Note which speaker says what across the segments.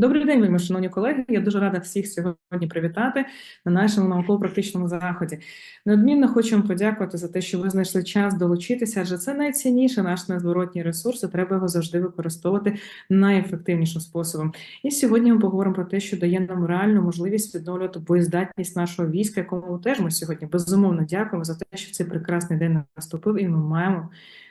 Speaker 1: Добрий день, вельми шановні колеги. Я дуже рада всіх сьогодні привітати на нашому науково-практичному заході. Неодмінно хочу вам подякувати за те, що ви знайшли час долучитися, адже це найцінніше наш незворотній ресурс, і треба його завжди використовувати найефективнішим способом. І сьогодні ми поговоримо про те, що дає нам реальну можливість відновлювати боєздатність нашого війська, якому теж ми сьогодні безумовно дякуємо за те, що цей прекрасний день наступив, і ми маємо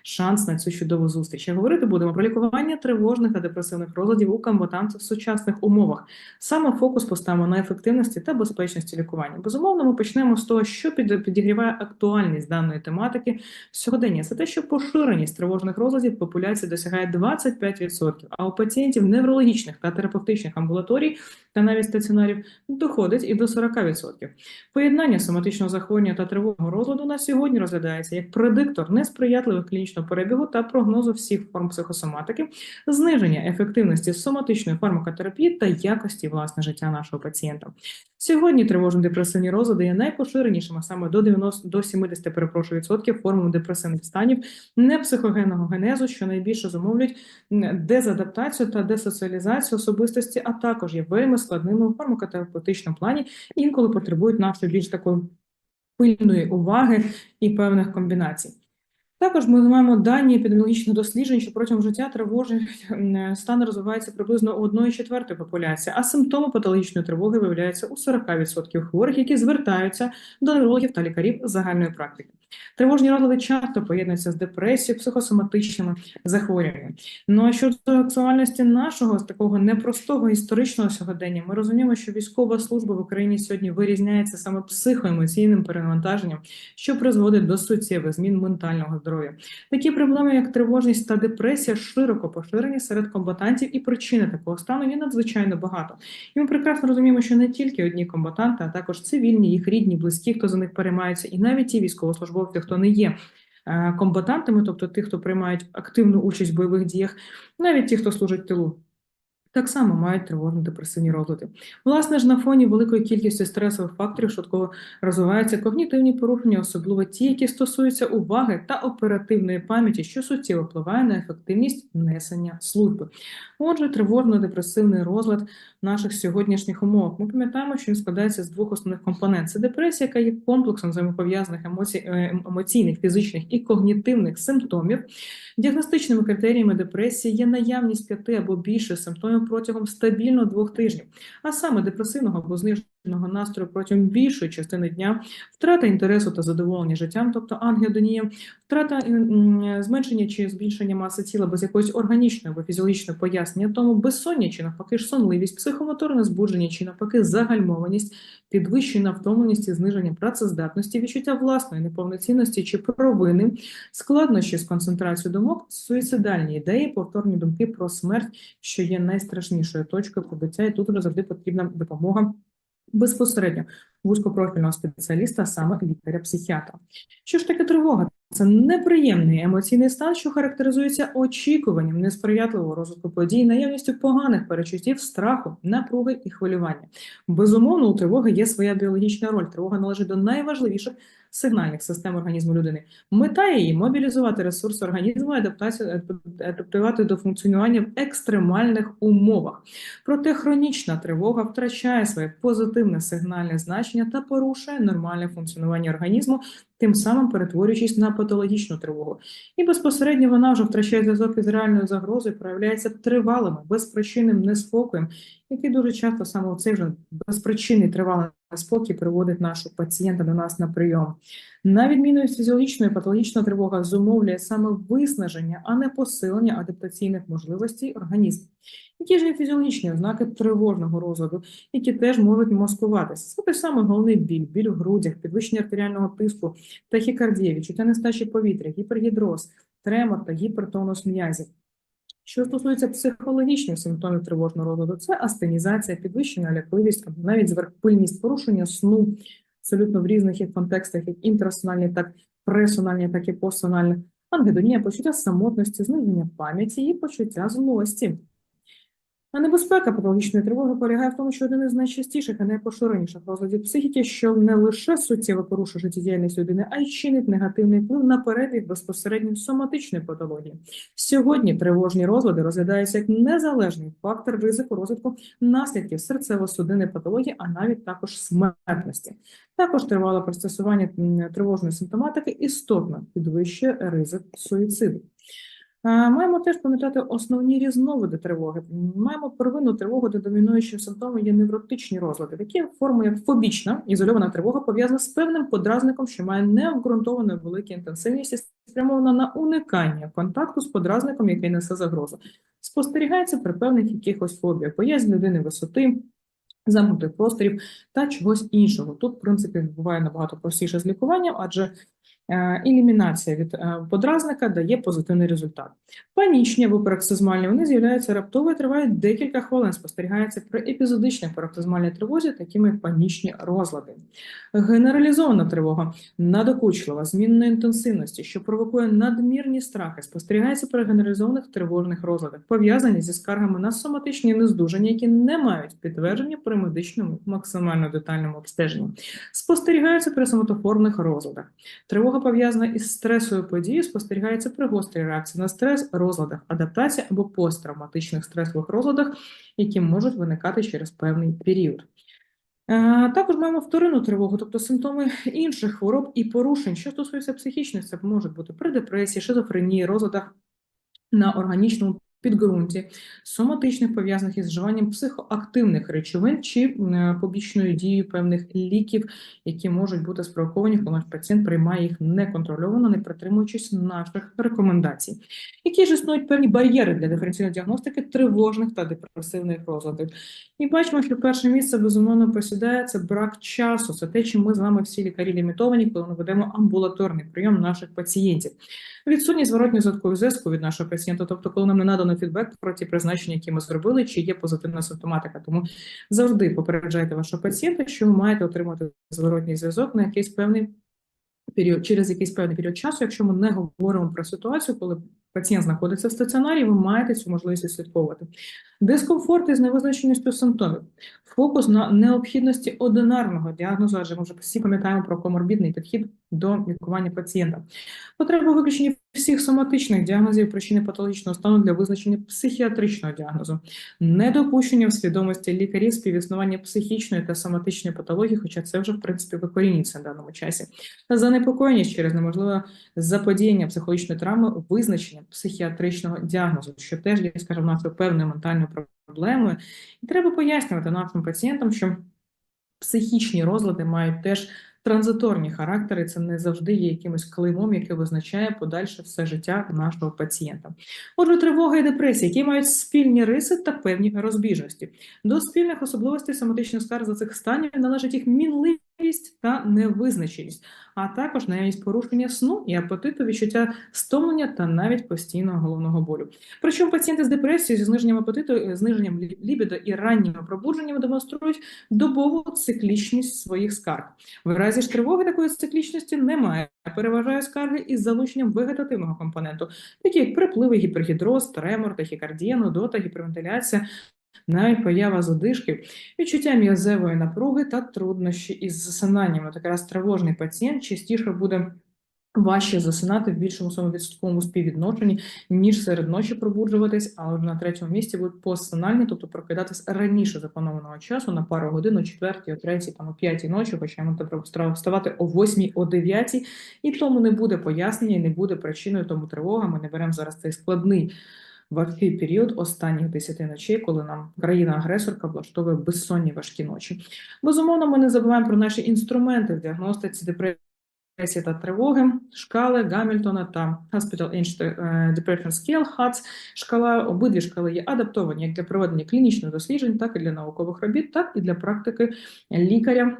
Speaker 1: шанс на цю чудову зустріч. Говорити будемо про лікування тривожних та депресивних розладів у комбатантів в сучасних умовах. Саме фокус поставимо на ефективності та безпечності лікування. Безумовно, ми почнемо з того, що підігріває актуальність даної тематики сьогодення. Це те, що поширеність тривожних розладів популяції досягає 25%, а у пацієнтів неврологічних та терапевтичних амбулаторій та навіть стаціонарів доходить і до 40%. Поєднання соматичного захворювання та тривожного розладу на сьогодні розглядається як предиктор несприятливих клінічного перебігу та прогнозу всіх форм психосоматики, зниження ефективності соматичної фармакотерапії та якості власне життя нашого пацієнта. Сьогодні тривожно-депресивні розлади є найпоширенішими саме до 90 до 70, перепрошую, відсотків формами депресивних станів непсихогенного генезу, що найбільше зумовлюють дезадаптацію та десоціалізацію особистості, а також є вельми складними у фармакотерапевтичному плані, інколи потребують нашої більш такої пильної уваги і певних комбінацій. Також ми маємо дані епідеміологічних досліджень, що протягом життя тривожний стан розвивається приблизно у 1 четвертої популяції, а симптоми патологічної тривоги виявляються у 40% хворих, які звертаються до неврологів та лікарів загальної практики. Тривожні розлади часто поєднуються з депресією, психосоматичними захворюваннями. Ну а щодо актуальності нашого такого непростого історичного сьогодення, ми розуміємо, що військова служба в Україні сьогодні вирізняється саме психоемоційним перевантаженням, що призводить до суттєвих змін ментального здоров'я. Такі проблеми, як тривожність та депресія, широко поширені серед комбатантів, і причини такого стану є надзвичайно багато. І ми прекрасно розуміємо, що не тільки одні комбатанти, а також цивільні, їх рідні, близькі, хто за них переймається, і навіть ті військовослужбовці, хто не є е, комбатантами, тобто тих, хто приймають активну участь в бойових діях, навіть ті, хто служить в тилу. Так само мають тривожно-депресивні розлади. Власне ж, на фоні великої кількості стресових факторів швидко розвиваються когнітивні порушення, особливо ті, які стосуються уваги та оперативної пам'яті, що суттєво впливає на ефективність несення служби. Отже, тривожно-депресивний розлад наших сьогоднішніх умовах. Ми пам'ятаємо, що він складається з двох основних компонент: це депресія, яка є комплексом взаємопов'язаних емоцій, е, емоційних, фізичних і когнітивних симптомів. Діагностичними критеріями депресії є наявність п'яти або більше симптомів протягом стабільно двох тижнів, а саме депресивного або зниженого настрою протягом більшої частини дня, втрата інтересу та задоволення життям, тобто ангіодонія, втрата зменшення чи збільшення маси тіла без якоїсь органічної або фізіологічної пояснення, тому безсоння чи навпаки ж сонливість, психомоторне збудження чи навпаки загальмованість, підвищена втомленість і зниження працездатності, відчуття власної неповноцінності чи провини, складнощі з концентрацією думок, суїцидальні ідеї, повторні думки про смерть, що є найстрашнішою точкою побиття, і тут завжди потрібна допомога безпосередньо вузькопрофільного спеціаліста, саме лікаря-психіатра. Що ж таке тривога? Це неприємний емоційний стан, що характеризується очікуванням несприятливого розвитку подій, наявністю поганих перечуттів, страху, напруги і хвилювання. Безумовно, у тривоги є своя біологічна роль. Тривога належить до найважливіших сигнальних систем організму людини. Мета її мобілізувати ресурси організму, адаптацію адаптувати до функціонування в екстремальних умовах. Проте хронічна тривога втрачає своє позитивне сигнальне значення та порушує нормальне функціонування організму, тим самим перетворюючись на патологічну тривогу. І безпосередньо вона вже втрачає зв'язок із реальною загрозою, проявляється тривалим, безпричинним неспокоєм, який дуже часто саме цей вже безпричинний тривалий неспокій приводить нашого пацієнта до нас на прийом. На відміну від фізіологічної патологічна тривога зумовлює саме виснаження, а не посилення адаптаційних можливостей організму. Які ж є фізіологічні ознаки тривожного розладу, які теж можуть маскуватися. Це той самий головний біль, біль в грудях, підвищення артеріального тиску, тахікардія, відчуття нестачі повітря, гіпергідроз, тремор та гіпертонус м'язів. Що стосується психологічних симптомів тривожного розладу, це астенізація, підвищена лякливість, або навіть зверхпильність, порушення сну абсолютно в різних їх контекстах, як інтрасональні, так пресональні, так і постсональні, ангедонія, почуття самотності, зниження пам'яті і почуття злості. А небезпека патологічної тривоги полягає в тому, що один із найчастіших і найпоширеніших розладів психіки, що не лише суттєво порушує життєдіяльність людини, а й чинить негативний вплив на перебіг безпосередньо соматичної патології. Сьогодні тривожні розлади розглядаються як незалежний фактор ризику розвитку наслідків серцево-судинної патології, а навіть також смертності. Також тривале пристосування тривожної симптоматики істотно підвищує ризик суїциду. Маємо теж пам'ятати основні різновиди тривоги. Маємо первинну тривогу, де домінуючим симптомом є невротичні розлади. Такі форми, як фобічна, ізольована тривога, пов'язана з певним подразником, що має необґрунтовану велику інтенсивність і спрямована на уникання контакту з подразником, який несе загрозу. Спостерігається при певних якихось фобіях, боязнь людини висоти, замкнутих просторів та чогось іншого. Тут, в принципі, буває набагато простіше з лікуванням, адже елімінація від е, подразника дає позитивний результат. Панічні або пароксизмальні вони з'являються раптово і тривають декілька хвилин. Спостерігається при епізодичній пароксизмальній тривозі, такими як панічні розлади. Генералізована тривога надокучлива, змінної інтенсивності, що провокує надмірні страхи, спостерігається при генералізованих тривожних розладах, пов'язані зі скаргами на соматичні нездужання, які не мають підтвердження при медичному максимально детальному обстеженні. Спостерігаються при соматоформних розладах. Тривога пов'язана із стресовою подією, спостерігається при гострій реакції на стрес, розладах адаптації або посттравматичних стресових розладах, які можуть виникати через певний період. Е, Також маємо вторинну тривогу, тобто симптоми інших хвороб і порушень, що стосується психічних, це можуть бути при депресії, шизофренії, розладах на органічному підґрунті, соматичних пов'язаних із вживанням психоактивних речовин чи е, побічною дією певних ліків, які можуть бути спровоковані, коли пацієнт приймає їх неконтрольовано, не притримуючись наших рекомендацій. Які ж існують певні бар'єри для диференційної діагностики тривожних та депресивних розладів? І бачимо, що перше місце безумовно посідає це брак часу. Це те, чим ми з вами всі лікарі лімітовані, коли ми ведемо амбулаторний прийом наших пацієнтів. Відсутність зворотньої зв'язку від нашого пацієнта, тобто, коли нам не надано фідбек про ті призначення, які ми зробили, чи є позитивна симптоматика. Тому завжди попереджайте вашого пацієнта, що ви маєте отримати зворотній зв'язок на якийсь певний період, через якийсь певний період часу, якщо ми не говоримо про ситуацію, коли пацієнт знаходиться в стаціонарі, ви маєте цю можливість відслідковувати. Дискомфорт із невизначеністю симптомів, фокус на необхідності одинарного діагнозу, адже ми вже всі пам'ятаємо про коморбідний підхід до лікування пацієнта. Потреба виключення всіх соматичних діагнозів причини патологічного стану для визначення психіатричного діагнозу, недопущення в свідомості лікарів співіснування психічної та соматичної патології, хоча це вже в принципі викорінюється в даному часі, занепокоєність через неможливе заподіяння психологічної травми, визначення психіатричного діагнозу, що теж є, скажімо, нашою певною ментальною проблемою. І треба пояснювати нашим пацієнтам, що психічні розлади мають теж транзиторні характери, це не завжди є якимось клеймом, яке визначає подальше все життя нашого пацієнта. Отже, тривога і депресія, які мають спільні риси та певні розбіжності. До спільних особливостей соматичних скарг за цих станів належить їх мінливість та невизначеність, а також наявність порушення сну і апетиту, відчуття стомлення та навіть постійного головного болю. Причому пацієнти з депресією зі зниженням апетиту, е, зниженням лі- лібідо і ранніми пробудженнями демонструють добову циклічність своїх скарг. В разі ж тривоги такої циклічності немає. Переважає скарги із залученням вегетативного компоненту, такі як припливи, гіпергідроз, тремор, тахікардія, нудота, гіпервентиляція, навіть поява задишки, відчуття м'язевої напруги та труднощі із засинанням. От якраз тривожний пацієнт частіше буде важче засинати в більшому своєму відсотковому співвідношенні, ніж серед ночі пробуджуватись, а от на третьому місці будуть постсональні, тобто прокидатись раніше запланованого часу на пару годин, о четвертій, о третій, там о п'ятій ночі, хоча йому треба вставати о восьмій, о дев'ятій, і тому не буде пояснення, і не буде причиною тому тривога. Ми не беремо зараз цей складний важкий період останніх 10 ночей, коли нам країна-агресорка влаштовує безсонні важкі ночі. Безумовно, ми не забуваємо про наші інструменти в діагностиці депресії та тривоги, шкали Гамільтона та Hospital Age Depression Scale HADS. Шкала, обидві шкали є адаптовані як для проведення клінічних досліджень, так і для наукових робіт, так і для практики лікаря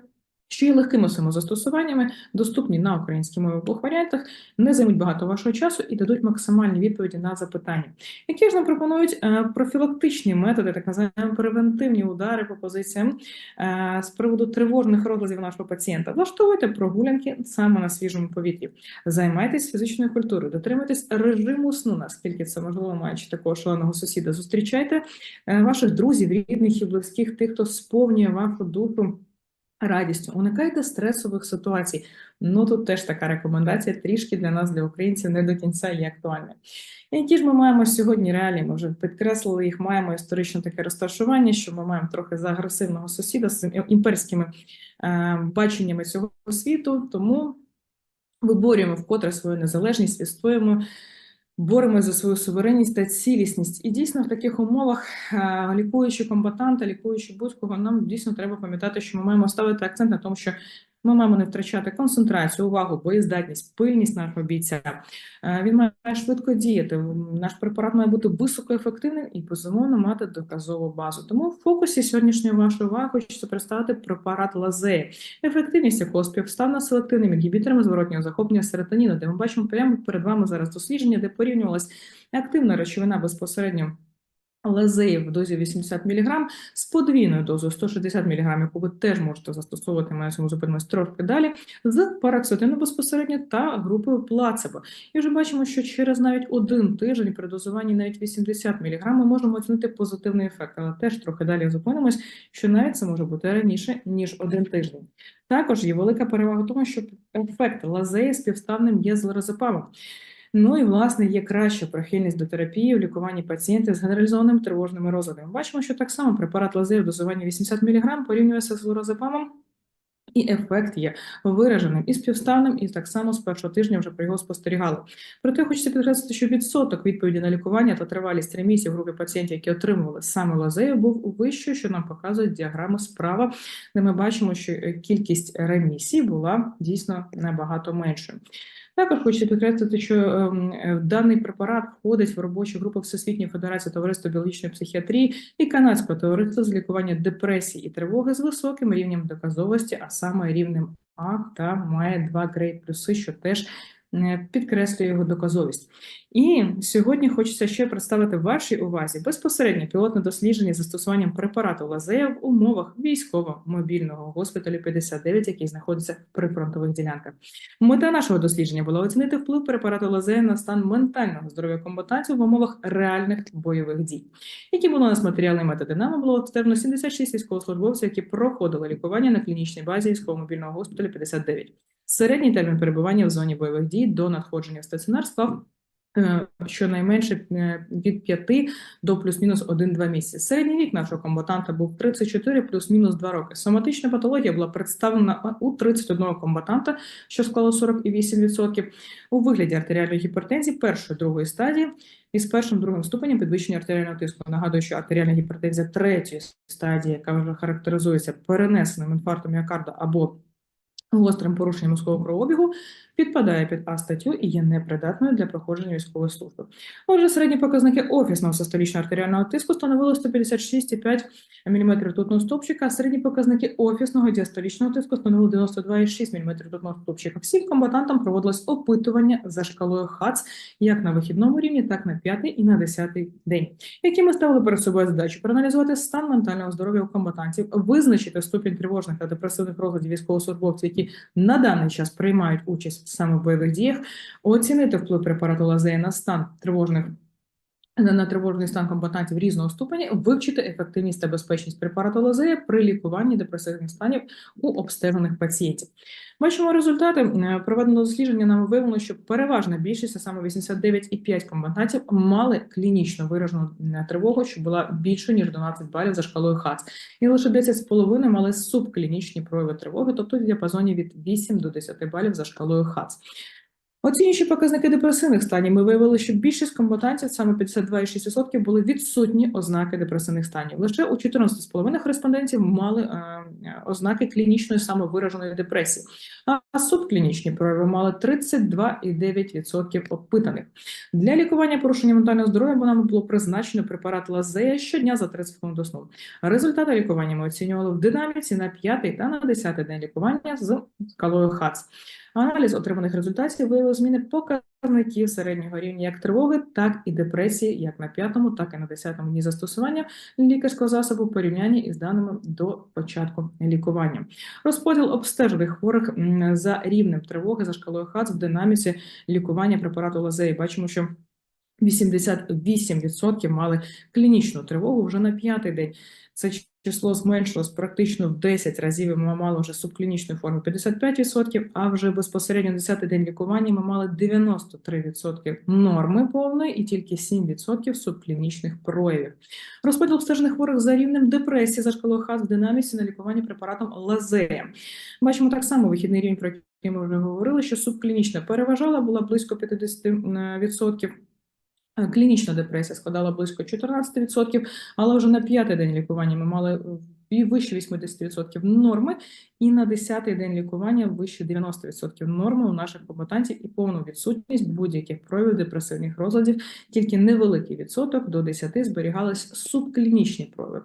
Speaker 1: що є легкими самозастосуваннями, доступні на українській мові в варіантах, не займуть багато вашого часу і дадуть максимальні відповіді на запитання. Які ж нам пропонують е, профілактичні методи, так називаємо превентивні удари по позиціям е, з приводу тривожних розладів нашого пацієнта. Влаштовуйте прогулянки саме на свіжому повітрі, займайтесь фізичною культурою, дотримуйтесь режиму сну, наскільки це можливо, маючи такого шаленого сусіда. Зустрічайте е, ваших друзів, рідних і близьких, тих, хто сповнює вашу душу радістю. Уникайте стресових ситуацій. Ну тут теж така рекомендація трішки для нас, для українців, не до кінця є актуальна. Які ж ми маємо сьогодні реалії? Ми вже підкреслили їх, маємо історично таке розташування, що ми маємо трохи за агресивного сусіда з імперськими е, баченнями цього світу, тому виборюємо вкотре свою незалежність, відстоюємо Боремось за свою суверенність та цілісність. І дійсно в таких умовах, е, лікуючи комбатанта, лікуючи будь-кого, нам дійсно треба пам'ятати, що ми маємо ставити акцент на тому, що ми маємо не втрачати концентрацію, увагу, боєздатність, пильність нашого бійця. Е, Він має швидко діяти. Наш препарат має бути високоефективним і безумовно мати доказову базу. Тому в фокусі сьогоднішньої вашої уваги хочеться представити препарат лазеї, ефективність якого співставна селективним інгібіторами зворотнього захоплення серотоніну, де ми бачимо прямо перед вами зараз дослідження, де порівнювалась активна речовина безпосередньо. Лазеї в дозі 80 мг з подвійною дозою 160 мг, яку ви теж можете застосовувати, ми на цьому зупинимось трошки далі, з парацетину безпосередньо та групою плацебо. І вже бачимо, що через навіть один тиждень при дозуванні навіть 80 мг ми можемо оцінити позитивний ефект, але теж трохи далі зупинимось, що навіть це може бути раніше, ніж один тиждень. Також є велика перевага в тому, що ефект лазеї співставним є з лоразепамом. Ну і власне є краща прихильність до терапії у лікуванні пацієнтів з генералізованими тривожними розладами. Бачимо, що так само препарат лазею в дозуванні 80 мг порівнюється з лоразепамом, і ефект є вираженим і співставним, і так само з першого тижня вже про його спостерігали. Проте хочеться підкреслити, що відсоток відповіді на лікування та тривалість ремісії в групі пацієнтів, які отримували саме лазею, був вищою, що нам показують діаграми справа, де ми бачимо, що кількість ремісій була дійсно набагато меншою. Також хочу підкреслити, що ем, е, даний препарат входить в робочу групу Всесвітньої Федерації товариства біологічної психіатрії і канадського товариства з лікування депресії і тривоги з високим рівнем доказовості, а саме рівнем А та має два грейд плюси, що теж підкреслює його доказовість. І сьогодні хочеться ще представити вашій увазі безпосередньо пілотне дослідження застосуванням препарату лазея в умовах військово-мобільного госпіталю 59, який знаходиться в прифронтових ділянках. Мета нашого дослідження була оцінити вплив препарату лазея на стан ментального здоров'я комбатантів в умовах реальних бойових дій. Які були у нас матеріали методи? Нам було обстежено 76 військовослужбовців, які проходили лікування на клінічній базі військово-мобільного госпіталю 59. Середній термін перебування в зоні бойових дій до надходження в стаціонар склав е, щонайменше е, від 5 до плюс-мінус 1-2 місяці. Середній вік нашого комбатанта був 34 плюс-мінус 2 роки. Соматична патологія була представлена у 31 комбатанта, що склало 48%, у вигляді артеріальної гіпертензії першої другої стадії із першим другим ступенем підвищення артеріального тиску. Нагадую, що артеріальна гіпертензія третьої стадії, яка вже характеризується перенесеним інфарктом міокарда або гострим порушенням мозкового кровообігу підпадає під А статтю і є непридатною для проходження військової служби. Отже, середні показники офісного систолічного артеріального тиску становили 156,5 мм ртутного стовпчика, а середні показники офісного діастолічного тиску становили 92,6 мм ртутного стовпчика. Всім комбатантам проводилось опитування за шкалою ХАЦ як на вихідному рівні, так на п'ятий і на десятий день. Які ми ставили перед собою задачу проаналізувати стан ментального здоров'я у комбатантів, визначити ступінь тривожних та депресивних розладів військовослужбовців, які на даний час приймають участь саме в бойових діях, оцінити вплив препарату лазея на стан тривожних. На тривожний стан комбатантів різного ступеня вивчити ефективність та безпечність препарату лазея при лікуванні депресивних станів у обстежених пацієнтів. Бачимо результати е, проведеного дослідження. Нам виявлено, що переважна більшість, а саме 89,5 комбатантів, мали клінічно виражену е, тривогу, що була більшою ніж 12 балів за шкалою ХАЦ, і лише 10,5 мали субклінічні прояви тривоги, тобто в діапазоні від 8 до 10 балів за шкалою ХАЦ. Оцінюючи показники депресивних станів, ми виявили, що більшість комбатантів, саме 52,6%, були відсутні ознаки депресивних станів. Лише у 14,5 респондентів мали е, е, ознаки клінічної самовираженої депресії, а субклінічні прояви мали 32,9% опитаних. Для лікування порушення ментального здоров'я нами було призначено препарат лазея щодня за 30 хвилин до сну. Результати лікування ми оцінювали в динаміці на 5 та на 10 день лікування з скалою ХАЦ. Аналіз отриманих результатів виявив зміни показників середнього рівня як тривоги, так і депресії, як на п'ятому, так і на десятому дні застосування лікарського засобу в порівнянні із даними до початку лікування. Розподіл обстежених хворих за рівнем тривоги за шкалою ХАЦ в динаміці лікування препарату лазеї. Бачимо, що 88% мали клінічну тривогу вже на п'ятий день. Це число зменшилось практично в 10 разів. і Ми мали вже субклінічну форму 55%, а вже безпосередньо 10-й день лікування ми мали 93% норми повної і тільки 7% субклінічних проявів. Розподіл обстежених хворих за рівнем депресії за шкалою ХАС в динаміці на лікуванні препаратом лазея. Бачимо так само вихідний рівень, про який ми вже говорили, що субклінічна переважала, була близько 50%. Е, Клінічна депресія складала близько 14%, але вже на п'ятий день лікування ми мали е, і вище 80% норми, і на 10-й день лікування вище 90% норми у наших комбатантів і повну відсутність будь-яких проявів депресивних розладів, тільки невеликий відсоток до 10 зберігались субклінічні прояви.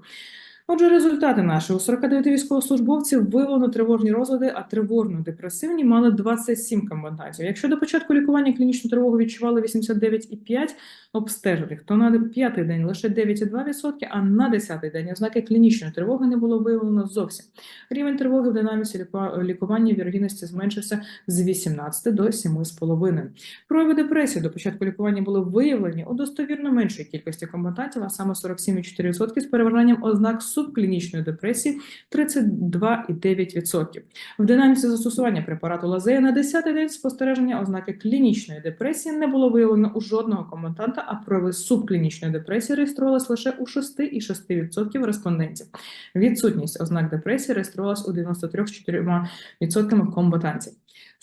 Speaker 1: Отже, результати наші. У 49 військовослужбовців виявлено тривожні розлади, а тривожно-депресивні мали 27 комбатантів. Якщо до початку лікування клінічну тривогу відчували 89,5 обстежених, то на п'ятий день лише 9,2%, а на 10-й день ознаки клінічної тривоги не було виявлено зовсім. Рівень тривоги в динаміці ліку- лікування вірогідності зменшився з 18 до 7,5. Прояви депресії до початку лікування були виявлені у достовірно меншій кількості комбатантів, а саме 47,4% з переважанням ознак субклінічної депресії 32,9%. В динаміці застосування препарату лазея на 10-й день спостереження ознаки клінічної депресії не було виявлено у жодного комбатанта, а прояви субклінічної депресії реєструвалися лише у 6,6% респондентів. Відсутність ознак депресії реєструвалась у 93,4% комбатантів.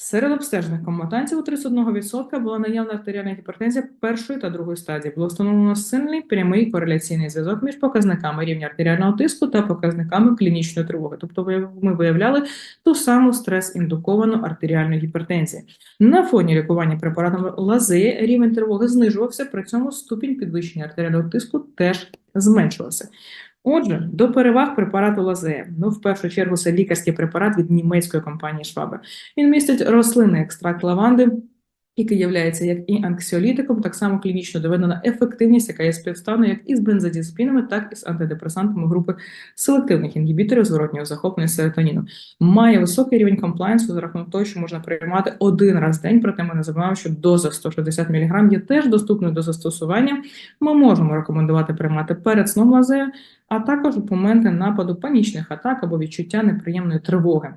Speaker 1: Серед обстежених комбатантів у 31% була наявна артеріальна гіпертензія першої та другої стадії. Було встановлено сильний прямий кореляційний зв'язок між показниками рівня артеріального тиску та показниками клінічної тривоги. Тобто ми виявляли ту саму стрес-індуковану артеріальну гіпертензію. На фоні лікування препаратом лази рівень тривоги знижувався, при цьому ступінь підвищення артеріального тиску теж зменшувався. Отже, до переваг препарату лазея. Ну, в першу чергу, це лікарський препарат від німецької компанії Schwab. Він містить рослинний екстракт лаванди, який є як і анксіолітиком, так само клінічно доведена ефективність, яка є співставна як із бензодіазепінами, так і з антидепресантами групи селективних інгібіторів зворотнього захоплення серотоніну. Має високий рівень комплайнсу за рахунок того, що можна приймати один раз в день, проте ми не забуваємо, що доза 160 мг є теж доступною до застосування. Ми можемо рекомендувати приймати перед сном лазея, а також у моменти нападу панічних атак або відчуття неприємної тривоги.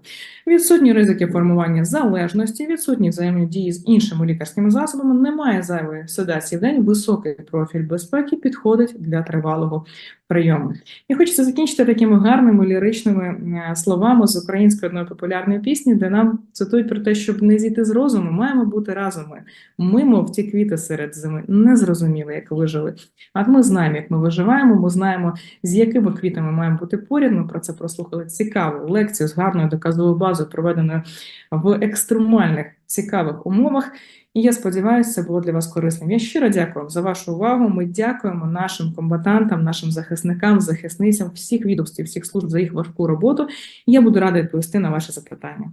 Speaker 1: Відсутні ризики формування залежності, відсутні взаємодії з іншими лікарськими засобами, немає зайвої седації в день, високий профіль безпеки підходить для тривалого прийому. І хочеться закінчити такими гарними ліричними словами з української одної популярної пісні, де нам цитують про те, щоб не зійти з розуму, маємо бути разом. Ми, мов ті квіти серед зими, не зрозуміли, як вижили. А ми знаємо, як ми виживаємо, ми знаємо, з якими квітами маємо бути поряд. Ми про це прослухали цікаву лекцію з гарною доказовою базою, проведеною в екстремальних цікавих умовах. І я сподіваюся, це було для вас корисним. Я щиро дякую за вашу увагу. Ми дякуємо нашим комбатантам, нашим захисникам, захисницям всіх відомств, всіх служб за їх важку роботу. І я буду рада відповісти на ваші запитання.